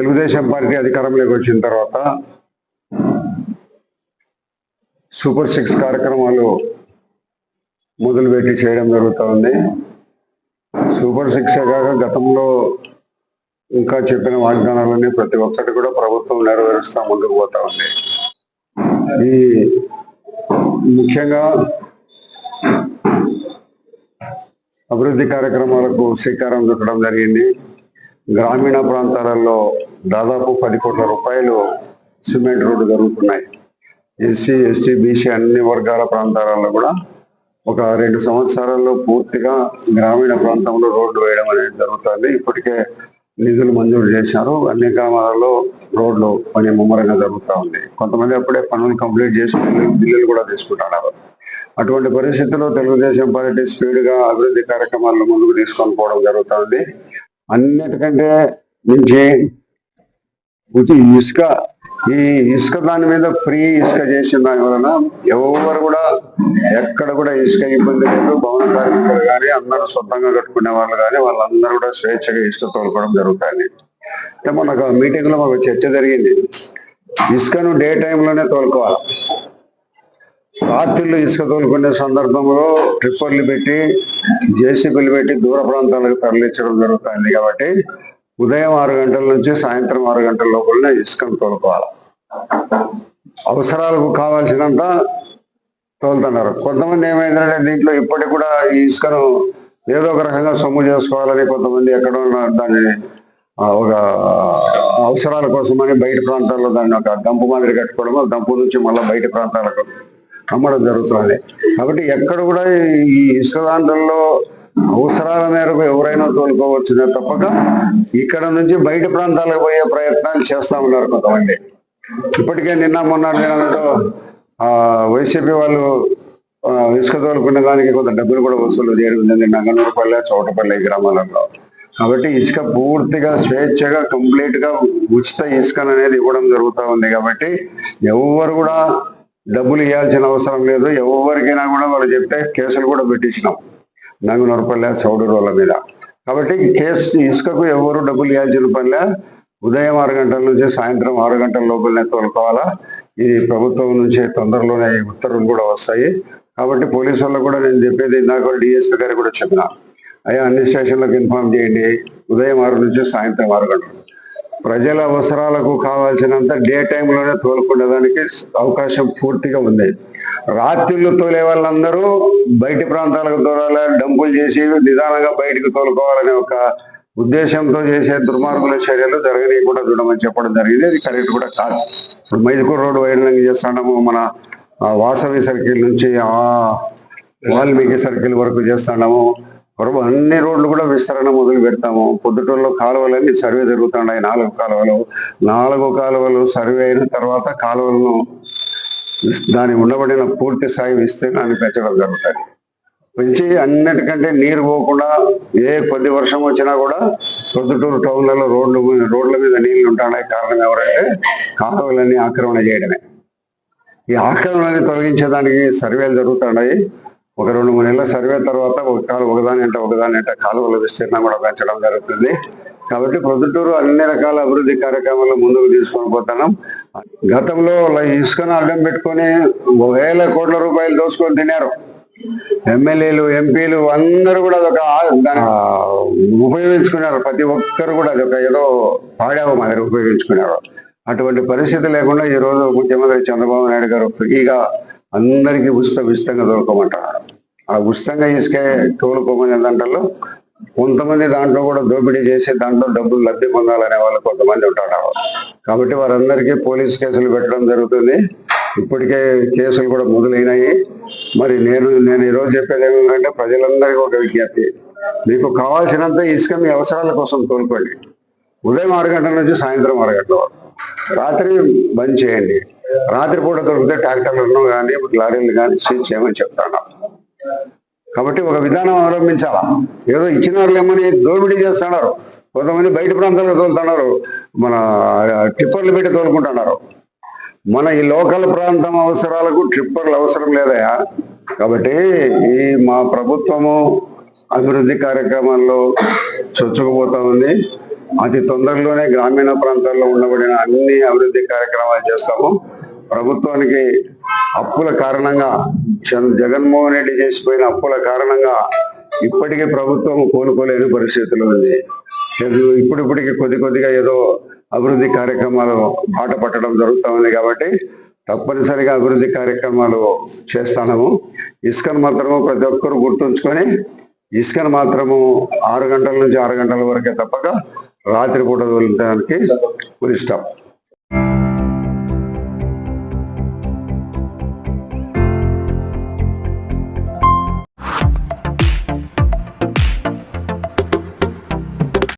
Telugu Desam party అధికారంలోకి వచ్చిన తర్వాత సూపర్ సిక్స్ కార్యక్రమాలు మొదలుపెట్టి చేయడం జరుగుతూ ఉంది సూపర్ సిక్స్ కాక గతంలో ఇంకా చెప్పిన వాగ్దానాలన్నీ ప్రతి ఒక్కటి కూడా ప్రభుత్వం నెరవేరుస్తా ముందుకు పోతా ఉంది. ఈ ముఖ్యంగా అభివృద్ధి కార్యక్రమాలకు శ్రీకారం చుట్టడం జరిగింది. గ్రామీణ ప్రాంతాలలో దాదాపు పది కోట్ల రూపాయలు సిమెంట్ రోడ్డు జరుగుతున్నాయి. ఎస్సీ ఎస్టీ బీసీ అన్ని వర్గాల ప్రాంతాలలో కూడా ఒక రెండు సంవత్సరాల్లో పూర్తిగా గ్రామీణ ప్రాంతంలో రోడ్డు వేయడం అనేది జరుగుతుంది. ఇప్పటికే నిధులు మంజూరు చేశారు. అన్ని గ్రామాలలో రోడ్లు పని ముమ్మరంగా జరుగుతూ ఉంది. కొంతమంది అప్పుడే పనులు కంప్లీట్ చేసి బిల్లులు- కూడా తీసుకుంటున్నారు. అటువంటి పరిస్థితుల్లో తెలుగుదేశం పార్టీ స్పీడ్గా అభివృద్ధి కార్యక్రమాలను ముందుకు తీసుకొని పోవడం జరుగుతుంది అన్నిటికంటే మించి ఉచి ఇసుక ఈ ఇసుక దాని మీద ఫ్రీ ఇసుక చేసిన దాని వలన ఎవరు కూడా ఎక్కడ కూడా ఇసుక ఇబ్బంది లేదు. భవన కార్మికులు కానీ అందరూ సొంతంగా కట్టుకునే వాళ్ళు కానీ వాళ్ళందరూ కూడా స్వేచ్ఛగా ఇసుక తోలుకోవడం జరుగుతుంది. అంటే మనకు మీటింగ్లో మాకు చర్చ జరిగింది. ఇసుకను డే టైంలోనే తోలుకోవాలి. రాత్రిలో ఇసుక తోలుకునే సందర్భంలో ట్రిప్పర్లు పెట్టి జేసీబీలు పెట్టి దూర ప్రాంతాలకు తరలించడం జరుగుతుంది కాబట్టి ఉదయం ఆరు గంటల నుంచి సాయంత్రం ఆరు గంటల లోపలనే ఇసుకను తోలుకోవాలి. అవసరాలకు కావాల్సినంత తోలుతున్నారు. కొంతమంది ఏమైందంటే దీంట్లో ఇప్పటికి కూడా ఈ ఇసుకను ఏదో ఒక రకంగా సొమ్ము చేసుకోవాలని కొంతమంది ఎక్కడ ఉన్న దాన్ని ఒక అవసరాల కోసమని బయట ప్రాంతాల్లో దాన్ని ఒక డంపు మాదిరి కట్టుకోవడం దంపు డంపు నుంచి మళ్ళీ బయట ప్రాంతాలకు అమ్మడం జరుగుతుంది కాబట్టి ఎక్కడ కూడా ఈ ఇసుక దాంట్లో అవసరాల మేరకు ఎవరైనా తోలుకోవచ్చునే తప్పక ఇక్కడ నుంచి బయట ప్రాంతాలకు పోయే ప్రయత్నాలు చేస్తా ఉన్నారు కొంతమంది. ఇప్పటికే నిన్న మొన్న దినాలతో ఆ వైసీపీ వాళ్ళు ఇసుక తోలుకునే దానికి కొంత డబ్బులు కూడా వసూలు చేయడం జరిగింది. నంగనూరుపల్లె చోటపల్లె గ్రామాలలో. కాబట్టి ఇసుక పూర్తిగా స్వేచ్ఛగా కంప్లీట్గా ఉచిత ఇసుక అనేది ఇవ్వడం జరుగుతూ ఉంది కాబట్టి ఎవరు కూడా డబ్బులు ఇవ్వాల్సిన అవసరం లేదు. ఎవరికైనా కూడా వాళ్ళు చెప్తే కేసులు కూడా పెట్టించినాం. నంగునూరుపల్లె చౌడు వాళ్ళ మీద. కాబట్టి కేసు ఇసుకకు ఎవరు డబ్బులు ఇవ్వాల్సిన పనిలే ఉదయం ఆరు గంటల నుంచి సాయంత్రం ఆరు గంటల లోపలనే తోలుకోవాలా. ఇది ప్రభుత్వం నుంచి తొందరలోనే ఉత్తర్వులు కూడా వస్తాయి. కాబట్టి పోలీసు వాళ్ళకు కూడా నేను చెప్పేది ఇందాక డిఎస్పీ గారికి కూడా చెప్పిన. అయ్యా అన్ని స్టేషన్లకు ఇన్ఫార్మ్ చేయండి. ఉదయం ఆరు నుంచి సాయంత్రం ఆరు గంటలు. ప్రజల అవసరాలకు కావాల్సినంత డే టైంలోనే తోలుకునేదానికి అవకాశం పూర్తిగా ఉంది. రాత్రులు తోలే వాళ్ళందరూ బయటి ప్రాంతాలకు తోలాలి డంపులు చేసి నిదానంగా బయటకు తోలుకోవాలనే ఒక ఉద్దేశంతో చేసే దుర్మార్గుల చర్యలు జరగనీయకుండా చూడమని చెప్పడం జరిగింది. అది కరెక్ట్ కూడా కాదు. ఇప్పుడు మైదుకూరు రోడ్డు వైరింగ్ చేస్తున్నాము మన వాసవి సర్కిల్ నుంచి ఆ వాల్మీకి సర్కిల్ వరకు చేస్తున్నాము. ప్రభు అన్ని రోడ్లు కూడా విస్తరణ మొదలు పెడతాము. పొద్దుటూరులో కాలువలన్నీ సర్వే జరుగుతున్నాయి. నాలుగు కాలువలు నాలుగు కాలువలు సర్వే అయిన తర్వాత కాలువలను దాని ఉండబడిన పూర్తి స్థాయి విస్తీర్ణాన్ని పెంచడం జరుగుతుంది. పెంచి అన్నిటికంటే నీరు పోకుండా ఏ కొద్ది వర్షం వచ్చినా కూడా పొద్దుటూరు టౌన్లలో రోడ్లు రోడ్ల మీద నీళ్ళు ఉంటాయి కారణం ఎవరంటే కాలువలన్నీ ఆక్రమణ చేయడమే. ఈ ఆక్రమణని తొలగించేదానికి సర్వేలు జరుగుతున్నాయి. ఒక రెండు మూడు నెలల సర్వే తర్వాత ఒక కాలు ఒకదాని అంటే ఒకదాని అంటే కాలువల విస్తీర్ణం కూడా పెంచడం జరుగుతుంది. కాబట్టి ప్రొద్దుటూరు అన్ని రకాల అభివృద్ధి కార్యక్రమాలు ముందుకు తీసుకొని పోతున్నాం. గతంలో ఇసుకను అడ్డం పెట్టుకొని వేల కోట్ల రూపాయలు దోచుకొని తినారు ఎమ్మెల్యేలు ఎంపీలు అందరూ కూడా అదొక ఉపయోగించుకున్నారు. ప్రతి ఒక్కరు కూడా అదొక ఏదో పాడావు మాదిరి ఉపయోగించుకున్నారు. అటువంటి పరిస్థితి లేకుండా ఈ రోజు ముఖ్యమంత్రి చంద్రబాబు నాయుడు గారు ఫ్రీగా అందరికీ ఉచిత ఉచితంగా తోలుకోమంటున్నారు ఆ ఉచితంగా ఇసుకే తోలుకోమనే దాంట్లో కొంతమంది దాంట్లో కూడా దోపిడీ చేసి దాంట్లో డబ్బులు లబ్ధి పొందాలనే వాళ్ళు కొంతమంది ఉంటారు. కాబట్టి వారందరికీ పోలీస్ కేసులు పెట్టడం జరుగుతుంది. ఇప్పటికే కేసులు కూడా మొదలైనాయి. మరి నేను నేను ఈ రోజు చెప్పేది ఏమిటంటే ప్రజలందరికీ ఒక విజ్ఞప్తి. మీకు కావాల్సినంత ఇసుక మీ అవసరాల కోసం తోలుకోండి. ఉదయం ఆరు గంటల నుంచి సాయంత్రం ఆరు గంటల వరకు. రాత్రి బంద్ చేయండి. రాత్రి పూట దొరికితే ట్రాక్టర్లను కానీ లారీలు కానీ సీజ్ చేయమని చెప్తాను. కాబట్టి ఒక విధానం అవలంబించాలా ఏదో ఇచ్చిన వాళ్ళు ఏమని దోపిడీ చేస్తున్నారు. కొంతమంది బయట ప్రాంతాలకు తోలుతున్నారు. మన టిప్పర్లు పెట్టి తోలుకుంటున్నారు. మన ఈ లోకల్ ప్రాంతం అవసరాలకు ట్రిప్పర్లు అవసరం లేదయా? కాబట్టి ఈ మా ప్రభుత్వము అభివృద్ధి కార్యక్రమాల్లో చొచ్చుకుపోతా ఉంది. అతి తొందరలోనే గ్రామీణ ప్రాంతాల్లో ఉండబడిన అన్ని అభివృద్ధి కార్యక్రమాలు చేస్తాము. ప్రభుత్వానికి అప్పుల కారణంగా జగన్మోహన్ రెడ్డి చేసిపోయిన అప్పుల కారణంగా ఇప్పటికీ ప్రభుత్వం కోలుకోలేని పరిస్థితులు ఉంది. లేదు ఇప్పుడిప్పటికి కొద్ది కొద్దిగా ఏదో అభివృద్ధి కార్యక్రమాలు బాట పట్టడం జరుగుతూ ఉంది కాబట్టి తప్పనిసరిగా అభివృద్ధి కార్యక్రమాలు చేస్తాము ఇసుకను మాత్రము ప్రతి ఒక్కరు గుర్తుంచుకొని ఇసుకను మాత్రము ఆరు గంటల నుంచి ఆరు గంటల వరకే తప్పక రాత్రిపూట వెళ్ళడానికి ఇష్టం